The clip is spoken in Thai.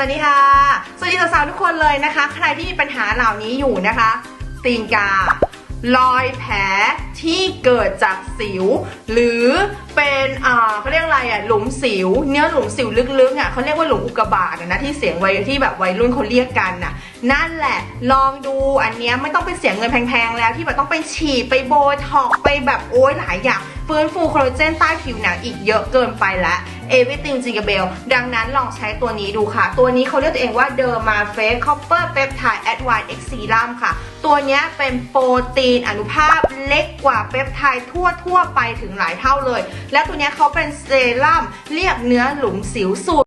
สวัสดีค่ะ สวัสดีสาวๆทุกคนเลยนะคะ ใครที่มีปัญหาเหล่านี้อยู่นะคะ ตีนการอยแผลที่เกิดจากสิว หรือเป็นอ่าเขาเรียกอะไรอะหลุมสิว เนื้อหลุมสิวลึกๆอะเขาเรียกว่าหลุมอุกกาบาตนะที่เสียงวัยที่แบบวัยรุ่นเขาเรียกกันน่ะนั่นแหละลองดูอันเนี้ยไม่ต้องไปเสียเงินแพงๆแล้วที่แบบต้องไปฉีดไปโบท็อกไปแบบโอ้ยหลายอย่าง ฟื้นฟูคอลลาเจนใต้ผิวหนังอีกเยอะเกินไปแล้ว Everything g i g a b e l ดังนั้นลองใช้ตัวนี้ดูค่ะ ตัวนี้เขาเรียกตัวเองว่า Derma Face Copper Peptide Advanced X Serum ค่ะ ตัวนี้เป็นโปรตีนอนุภาพเล็กกว่าเปปไทด์ทั่วทั่วไปถึงหลายเท่าเลย และตัวนี้เขาเป็นเซรั่มเรียกเนื้อหลุมสิวสูตร